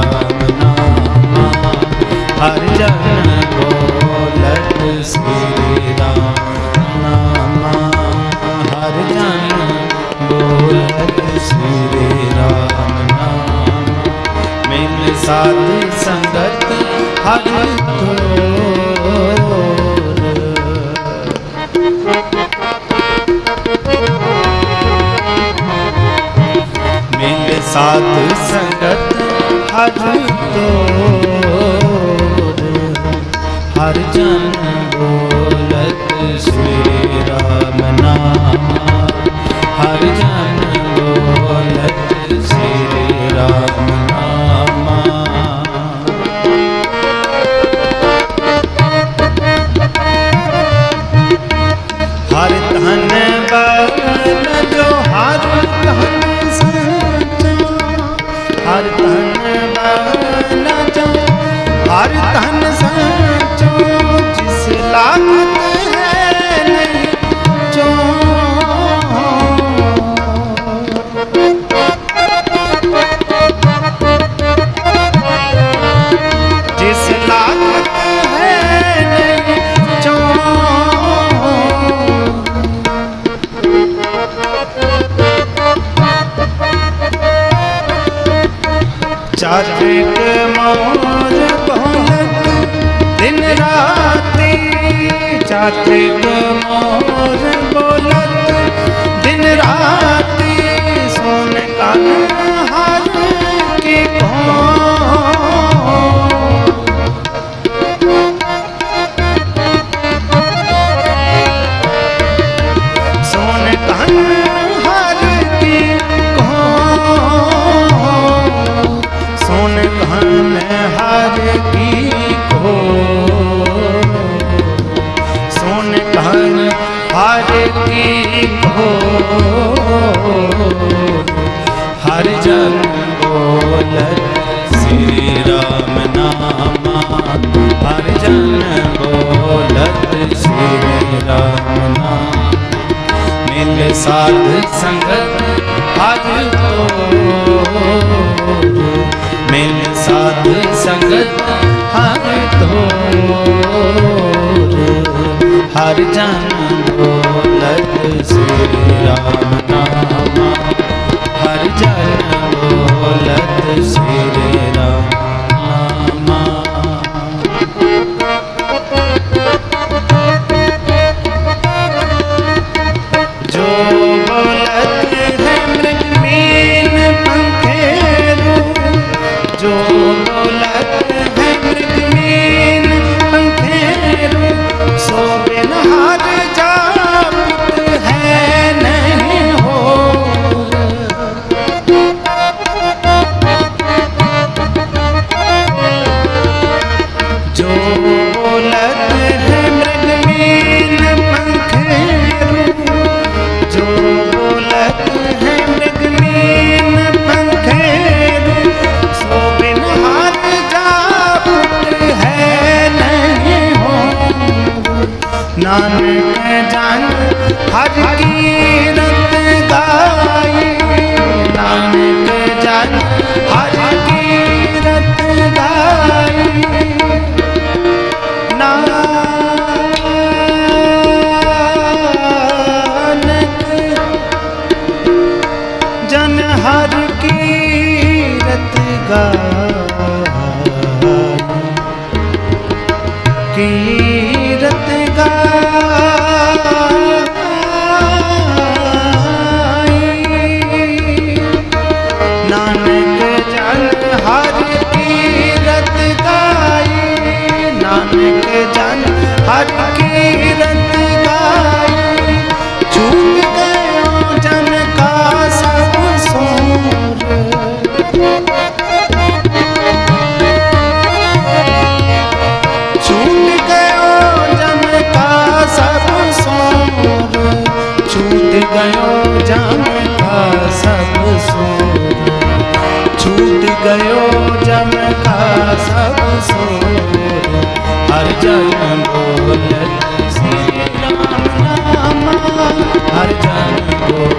ਰਾਮ ਨਾਮਾ ਹਰ ਜਨ ਬੋਲਤ ਸ੍ਰੀ ਰਾਮ ਨਾਮਾ ਹਰ ਜਨ ਬੋਲਤ ਸ੍ਰੀ ਰਾਮ ਨਾਮਾ ਮਿਲ ਸਾਧ ਸੰਗਤ ਹਰ ਤੋਰ ਮਿਲ ਸਾਧ ਹਰ ਤੋਰ ਹਰ ਜਨ ਬੋਲਤ ਸ੍ਰੀ ਰਾਮ ਨਾਮਾ ਹਰ ਜਨ ਬੋਲਤ ਸ੍ਰੀ ਰਾਮ ਹਰ ਧਨ ਬਲ ਹਰ ਧਨ ਸਚਾ ਜਿਸ ਲਾਗਤ ਹੈ ਨਹੀਂ ਜੋ ਜਿਸ ਲਾਗਤ ਹੈ ਨਹੀਂ ਜੋ ਚਾਤ੍ਰਿਕ ਮੋਰ ਚਾਤ੍ਰਿਕ ਮੋਰ ਬੋਲਤ ਹਰ ਕੀ ਕੋ ਹਰ ਜਨ ਬੋਲਤ ਸ੍ਰੀ ਰਾਮ ਨਾਮਾ। ਹਰ ਜਨ ਬੋਲਤ ਸ੍ਰੀ ਰਾਮ ਨਾਮਾ। ਮਿਲ ਸਾਧ ਸੰਗਤ ਹਰ ਤੋਰ ਮਿਲ ਸਾਧ ਸੰਗਤ ਹਰ ਤੋਰ ਹਰ ਜਨ ਬੋਲਤ ਸ੍ਰੀ नानक जान, हर कीरत गाई। नानक जान, हर कीरत गाई। नानक जन हर कीरत गाई। कीरत गाई। नानक जन हर कीरत गाई छूट गयो जन का सब सोर छूट गयो जन का सब सोर छूट गयो जन का सब सोर छूट गयो जन का सब सोर ਹਰ ਜਨ ਬੋਲਤ ਸੇ ਰਾਮ ਨਾਮ ਹਰ ਜਨ ਬੋਲਤ